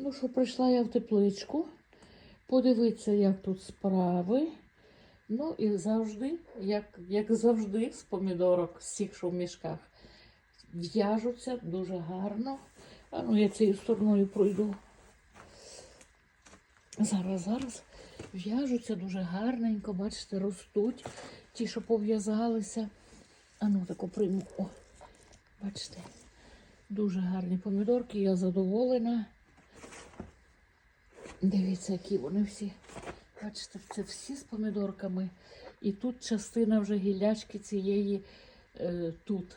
Ну що, прийшла я в тепличку, подивитися, як тут справи. Ну і завжди, як, як завжди, з помідорок, з цих, що в мішках, в'яжуться дуже гарно. А ну я цією стороною пройду. Зараз, зараз в'яжуться дуже гарненько, бачите, ростуть ті, що пов'язалися. А ну тако прийму. О, бачите, дуже гарні помідорки, я задоволена. Дивіться, які вони всі. Бачите, це всі з помідорками. І тут частина вже гілячки цієї е, тут.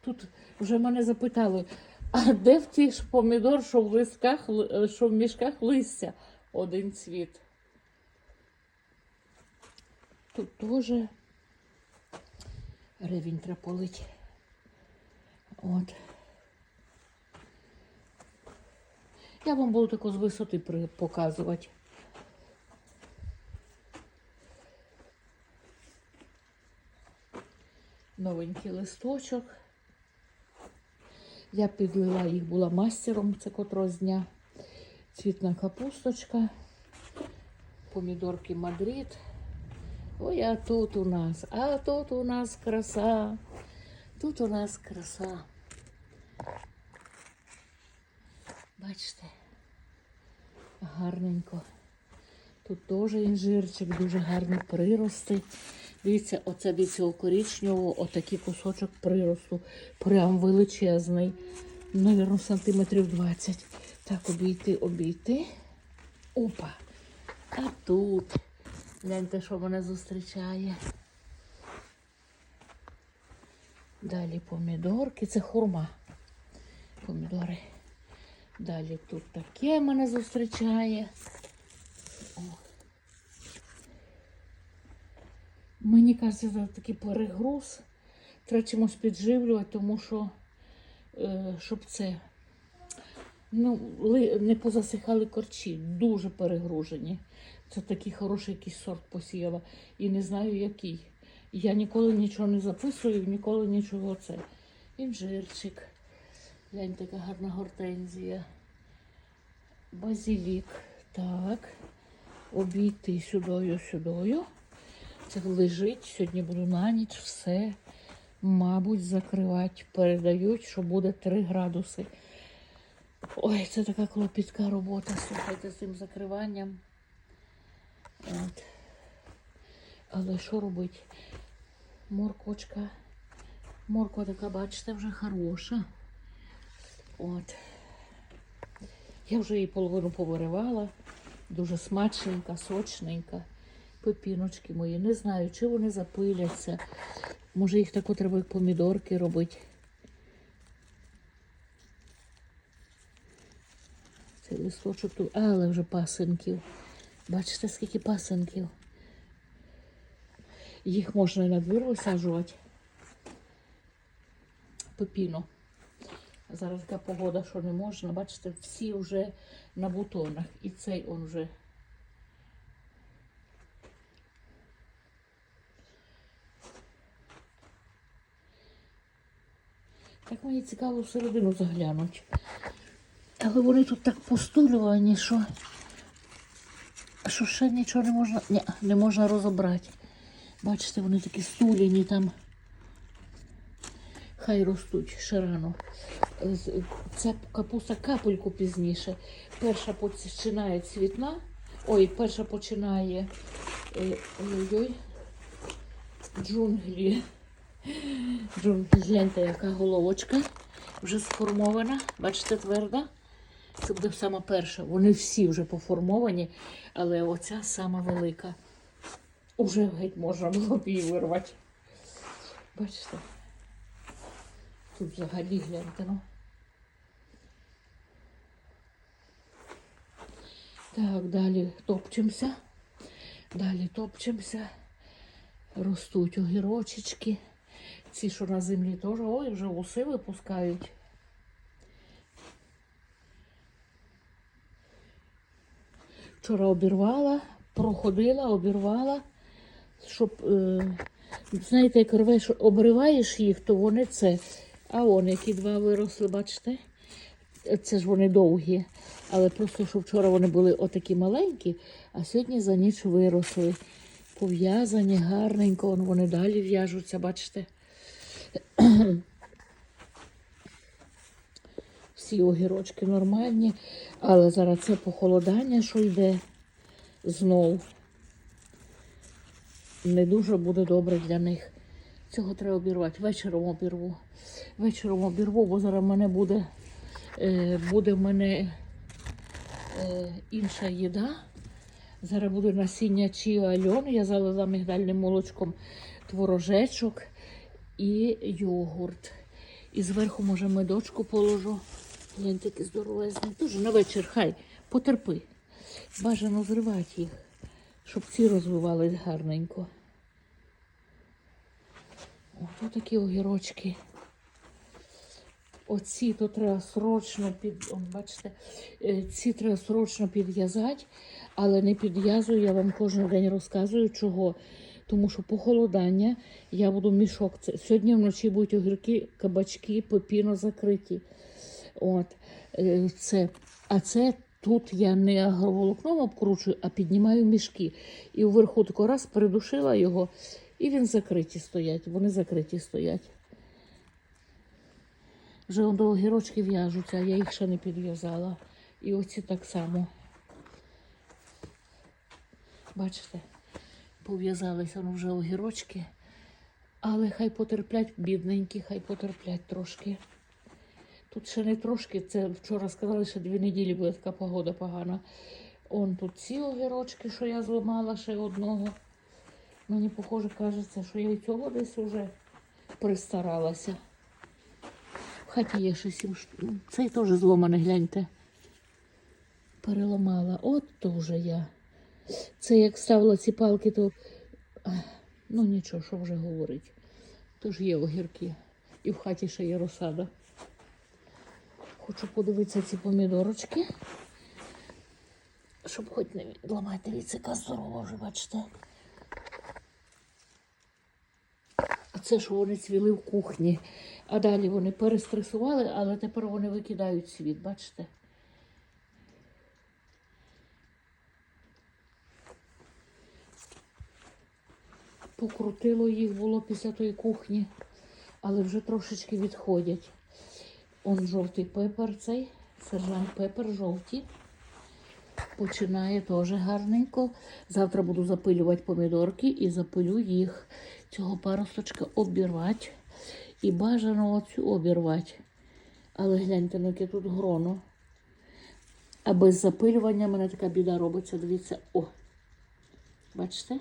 Тут вже мене запитали, а де в ті ж помідор, що в листках, е, що в мішках листя? Один цвіт. Тут теж ревінь треба полить. От. Я вам буду таку з висоти показувати. Новенький листочок. Я підлила їх була мастером, це котрого з дня. Цвітна капусточка, помідорки Мадрид. Ой, а тут у нас, а тут у нас краса. Тут у нас краса. Бачите, гарненько. Тут теж інжирчик, дуже гарні прирости. Дивіться, оце від цього коричневого, отакий кусочок приросту. Прям величезний. Навірно, сантиметрів 20. Так, обійти, обійти. Опа. А тут. Гляньте, що мене зустрічає. Далі помідорки. Це хурма. Помідори. Далі тут таке мене зустрічає. О. Мені кажеться, це такий перегруз. Треба чимось підживлювати, тому що е, щоб це ну, не позасихали корчі, дуже перегружені. Це такий хороший якийсь сорт посіяла. І не знаю який. Я ніколи нічого не записую, ніколи нічого це. Інжирчик. Гляньте, яка гарна гортензія. Базилік. Так. Обійти сюдою, сюдою. Це лежить. Сьогодні буду на ніч все, мабуть, закривати. Передають, що буде 3 градуси. Ой, це така клопітка робота, слухайте, з цим закриванням. От. Але що робити? Моркочка. Морква така, бачите, вже хороша. От. Я вже її половину повиривала. Дуже смачненька, сочненька. Пепіночки мої. Не знаю, чи вони запиляться. Може їх тако треба помідорки робити. Цей листочок тут, але вже пасинків. Бачите, скільки пасинків. Їх можна на двір висаджувати. Пепіно. Зараз така погода, що не можна. Бачите, всі вже на бутонах. І цей он вже. Так мені цікаво всередину заглянуть. Але вони тут так постулювані, що, що ще нічого не можна, ні, не можна розібрати. Бачите, вони такі стуляні там. Хай ростуть ще рано. Ця капуста капельку пізніше. Перша починає цвітна. Ой, перша починає е, ой-ой, джунглі. Джунглі, гляньте, яка головочка вже сформована. Бачите, тверда. Це буде сама перша. Вони всі вже поформовані, але оця сама велика. Уже геть можна було б її вирвати. Бачите? Тут взагалі гляньте, ну. Так, далі топчемося. Далі топчемося. Ростуть огірочечки. Ці, що на землі теж, ой, вже уси випускають. Вчора обірвала, проходила, обірвала, щоб, е, знаєте, як рвеш, обриваєш їх, то вони це. А он які два виросли, бачите? Це ж вони довгі. Але просто що вчора вони були отакі маленькі, а сьогодні за ніч виросли. Пов'язані гарненько, он вони далі в'яжуться, бачите. Всі огірочки нормальні, але зараз це похолодання, що йде знов. Не дуже буде добре для них. Цього треба обірвати. Вечором обірву. Вечором обірву, бо зараз в мене буде, е, буде в мене е, інша їда. Зараз буде насіння чіа альон. Я залила мигдальним молочком творожечок і йогурт. І зверху, може, медочку положу. Він такий здоровезний. Дуже на вечір хай потерпи. Бажано зривати їх, щоб ці розвивались гарненько. Ось такі огірочки. Оці то треба срочно під. Бачите, е, ці треба срочно підв'язати, але не підв'язую, я вам кожен день розказую, чого. Тому що похолодання я буду мішок. Сьогодні вночі будуть огірки, кабачки, пепіно закриті. От, е, це. А це тут я не агроволокном обкручую, а піднімаю мішки. І вверху тако раз придушила його, і він закриті стоять. Вони закриті стоять. Вже до огірочки в'яжуться, я їх ще не підв'язала. І оці так само. Бачите, пов'язалися воно вже огірочки. Але хай потерплять, бідненькі, хай потерплять трошки. Тут ще не трошки, це вчора сказали, що дві неділі буде така погода погана. Он тут ці огірочки, що я зламала ще одного. Мені, похоже, кажеться, що я і цього десь уже пристаралася. В хаті є ще сім штук. Цей теж зломаний, гляньте. Переламала. От вже я. Це як ставила ці палки, то ну нічого, що вже говорить. Тож є огірки. І в хаті ще є розсада. Хочу подивитися ці помідорочки. Щоб хоч не ламати від яка здорова вже, бачите. Це що вони цвіли в кухні. А далі вони перестресували, але тепер вони викидають світ, бачите? Покрутило їх було після тої кухні, але вже трошечки відходять. Он жовтий пепер цей, сержант пепер жовті. Починає теж гарненько. Завтра буду запилювати помідорки і запилю їх. Цього паросточка обірвати. І бажано оцю обірвати. Але гляньте, ну яке тут гроно. А без запилювання мене така біда робиться. Дивіться, о. Бачите?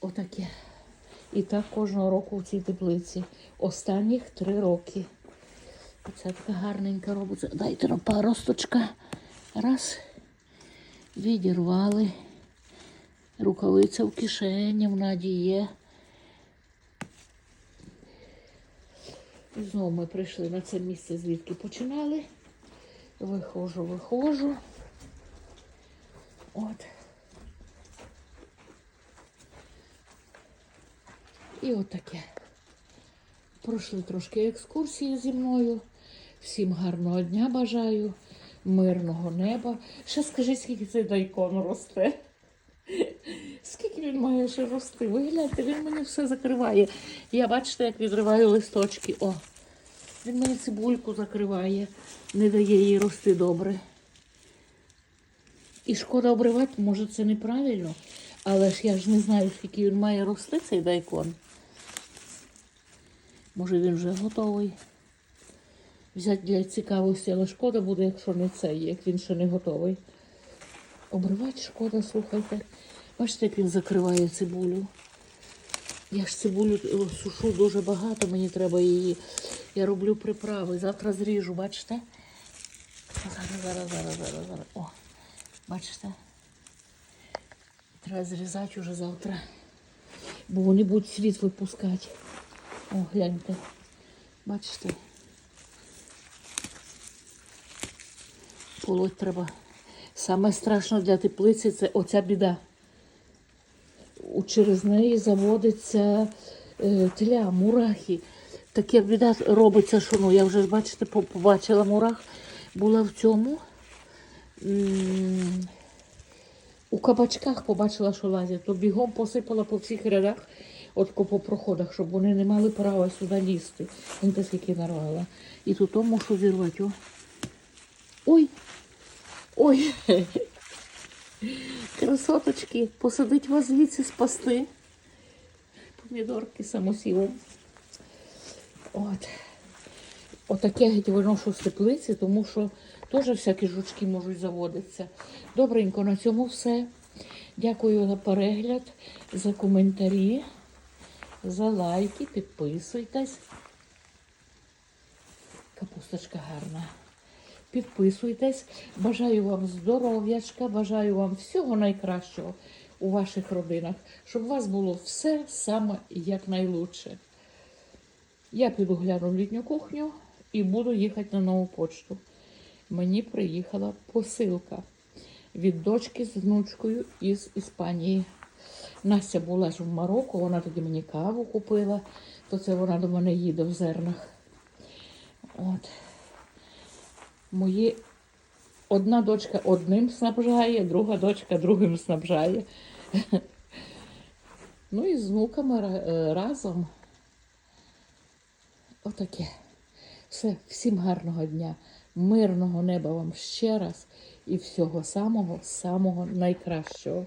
Отаке. І так кожного року в цій теплиці. Останніх три роки. Оце така гарненька робиться. Дайте нам паросточка. Раз. Відірвали. Рукавиця в кишені в Наді є. Знову ми прийшли на це місце, звідки починали. Виходжу, виходжу. От. І отаке. Пройшли трошки екскурсії зі мною. Всім гарного дня бажаю, мирного неба. Ще скажіть, скільки цей дайкон росте. Скільки він має ще рости? Ви гляньте, він мені все закриває. Я бачите, як відриваю листочки. О, він мені цибульку закриває, не дає їй рости добре. І шкода обривати, може це неправильно, але ж я ж не знаю, скільки він має рости, цей дайкон. Може він вже готовий. Взяти для цікавості, але шкода буде, якщо не цей, як він ще не готовий. Обривати шкода, слухайте. Бачите, як він закриває цибулю. Я ж цибулю сушу дуже багато, мені треба її. Я роблю приправи. Завтра зріжу, бачите? Зараз, зараз, зараз, зараз, зараз. О, бачите? Треба зрізати уже завтра. Бо вони будуть світ випускати. О, гляньте. Бачите? Полоть треба. Саме страшно для теплиці це оця біда. Через неї заводиться е, тля, мурахи. таке біда робиться, що ну, я вже бачите, побачила мурах, була в цьому. У кабачках побачила, що лазять, то бігом посипала по всіх рядах, от по проходах, щоб вони не мали права сюди лізти. Він скільки нарвала. І тут мушу зірвати. Ой! Ой! Красоточки, посадить вас звідси спасти. Помідорки самосівом. От. Отаке геть виношу з теплиці, тому що теж всякі жучки можуть заводитися. Добренько, на цьому все. Дякую за перегляд, за коментарі, за лайки, підписуйтесь. Капусточка гарна. Підписуйтесь. Бажаю вам здоров'ячка, бажаю вам всього найкращого у ваших родинах, щоб у вас було все саме як найлучше. Я піду гляну літню кухню і буду їхати на нову почту. Мені приїхала посилка від дочки з внучкою із Іспанії. Настя була ж в Марокко, вона тоді мені каву купила, то це вона до мене їде в зернах. От. Мої одна дочка одним снабжає, друга дочка другим снабжає. Ну і з внуками е, разом. Отаке. Все, всім гарного дня, мирного неба вам ще раз і всього самого, самого найкращого.